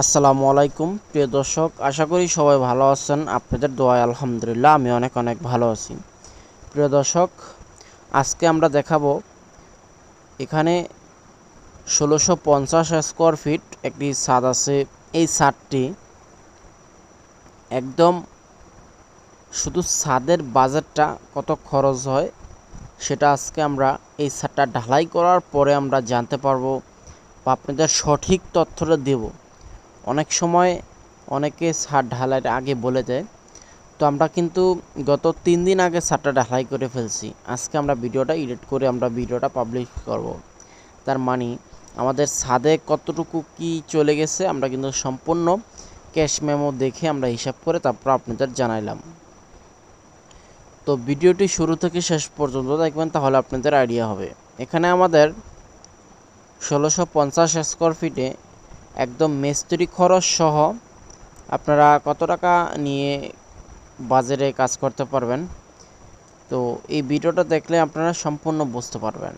আসসালামু আলাইকুম, প্রিয় দর্শক, আশা করি সবাই ভালো আছেন। আপনাদের দোয়ায় আলহামদুলিল্লাহ আমি অনেক অনেক ভালো আছি। প্রিয় দর্শক, আজকে আমরা দেখাবো এখানে ষোলোশো পঞ্চাশ স্কোয়ার ফিট একটি ছাদ আছে। এই ছাদটি একদম শুধু ছাদের বাজারটা কত খরচ হয় সেটা আজকে আমরা এই ছাদটা ঢালাই করার পরে আমরা জানতে পারব বা আপনাদের সঠিক তথ্যটা দেবো। অনেক সময় অনেকে ছাদ ঢালাইয়ের আগে বলে দেয়। তো আমরা কিন্তু গত তিন দিন আগে ছাদটা ঢালাই করে ফেলছি। আজকে আমরা ভিডিওটা এডিট করে আমরা ভিডিওটা পাবলিশ করব। তার মানে আমাদের ছাদে কতটুকু কি চলে গেছে আমরা কিন্তু সম্পূর্ণ ক্যাশ মেমো দেখে আমরা হিসাব করে তারপর আপনাদের জানাইলাম। তো ভিডিওটি শুরু থেকে শেষ পর্যন্ত দেখবেন তাহলে আপনাদের আইডিয়া হবে। এখানে আমাদের ষোলোশো পঞ্চাশ স্কোয়ার ফিটে একদম মিস্ত্রি খরচ সহ আপনারা কত টাকা নিয়ে বাজারে কাজ করতে পারবেন? তো এই ভিডিওটা দেখলে আপনারা সম্পূর্ণ বুঝতে পারবেন।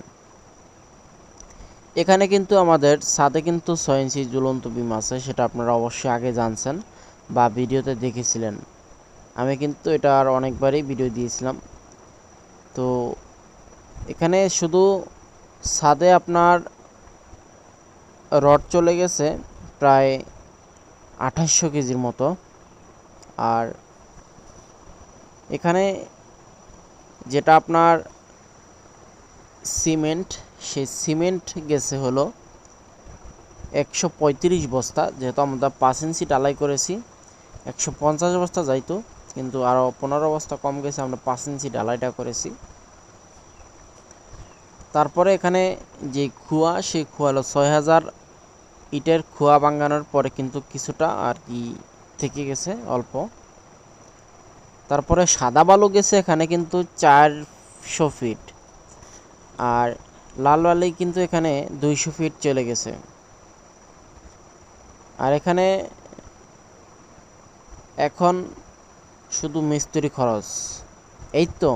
এখানে কিন্তু আমাদের ছাদে কিন্তু ছয় ইঞ্চি ঝুলন্ত বিম আছে, সেটা আপনারা অবশ্যই আগে জানছেন বা ভিডিওতে দেখেছিলেন। আমি কিন্তু এটা আর অনেকবারই ভিডিও দিয়েছিলাম। তো এখানে শুধু ছাদে আপনার রড চলে গেছে প্রায় আঠাশশো কেজির মতো। আর এখানে যেটা আপনার সিমেন্ট, সেই সিমেন্ট গেছে হলো একশো পঁয়ত্রিশ বস্তা, যেহেতু আমরা পাঁচ ইঞ্চি ডালাই করেছি। একশো পঞ্চাশ বস্তা যাইতো, কিন্তু আরও পনেরো বস্তা কম গেছে, আমরা পাঁচ ইঞ্চি ডালাইটা করেছি। তারপরে এখানে যে খুয়া, সেই খুয়া হলো ছয় হাজার ইটের খোয়া বাঙ্গানোর পরে কিন্তু কিছুটা আর কি থেকে গেছে, অল্প। তারপরে সাদা বালু গেছে এখানে কিন্তু চারশো ফিট। আর লাল বালি কিন্তু এখানে দুইশো ফিট চলে গেছে। আর এখানে এখন শুধু মিস্ত্রি খরচ। এই তো।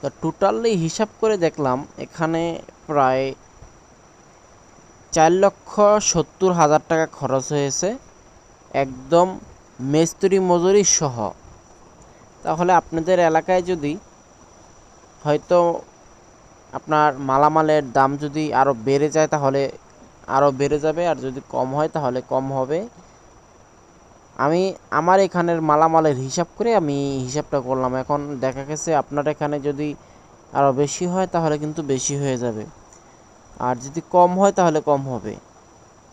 তো টোটালি হিসাব করে দেখলাম এখানে প্রায় চার লক্ষ সত্তর হাজার টাকা খরচ হয়েছে। একদম মেস্তুরি মজুরি সহ। তাহলে আপনাদের এলাকায় যদি হয়তো আপনার মালামালের দাম যদি আরও বেড়ে যায়, তাহলে আরও বেড়ে যাবে। আর যদি কম হয়, তাহলে কম হবে। আমি আমার এখানের মালামালের হিসাব করে আমি হিসাবটা করলাম। এখন দেখা গেছে আপনার এখানে যদি আরও বেশি হয়, তাহলে কিন্তু বেশি হয়ে যাবে। আর যদি কম হয় তাহলে কম হবে।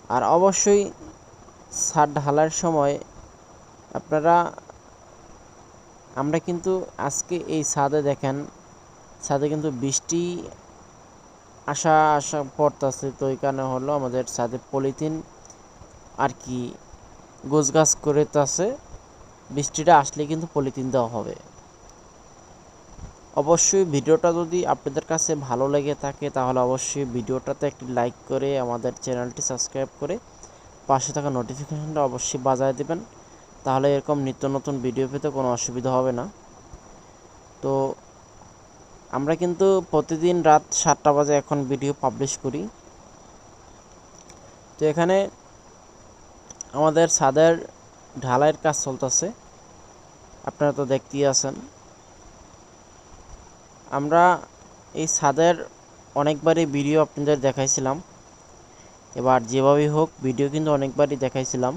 আর অবশ্যই ছাদ ঢালার সময় আপনারা, আমরা কিন্তু আজকে এই ছাদে দেখেন, ছাদে কিন্তু বৃষ্টি আসা আসা পড়তেছে। তো এই কারণে হলো আমাদের ছাদে পলিথিন আর কি গোছ গাছ করে আছে বৃষ্টিটা আসলে কিন্তু পলিথিন দেওয়া হবে। অবশ্যই ভিডিওটা যদি আপনাদের কাছে ভালো লেগে থাকে, তাহলে অবশ্যই ভিডিওটাতে একটি লাইক করে আমাদের চ্যানেলটি সাবস্ক্রাইব করে পাশে থাকা নোটিফিকেশানটা অবশ্যই বাজায় দেবেন। তাহলে এরকম নিত্য নতুন ভিডিও পেতে কোনো অসুবিধা হবে না। তো আমরা কিন্তু প্রতিদিন রাত সাতটা বাজে এখন ভিডিও পাবলিশ করি। তো এখানে আমাদের ছাদের ঢালাইয়ের কাজ চলতেছে। আপনারা তো দেখতেই আছেন। আমরা এই ছাদের অনেকবারই ভিডিও আপনাদের দেখাইছিলাম। এবার যেভাবেই হোক ভিডিও কিন্তু অনেকবারই দেখাইছিলাম।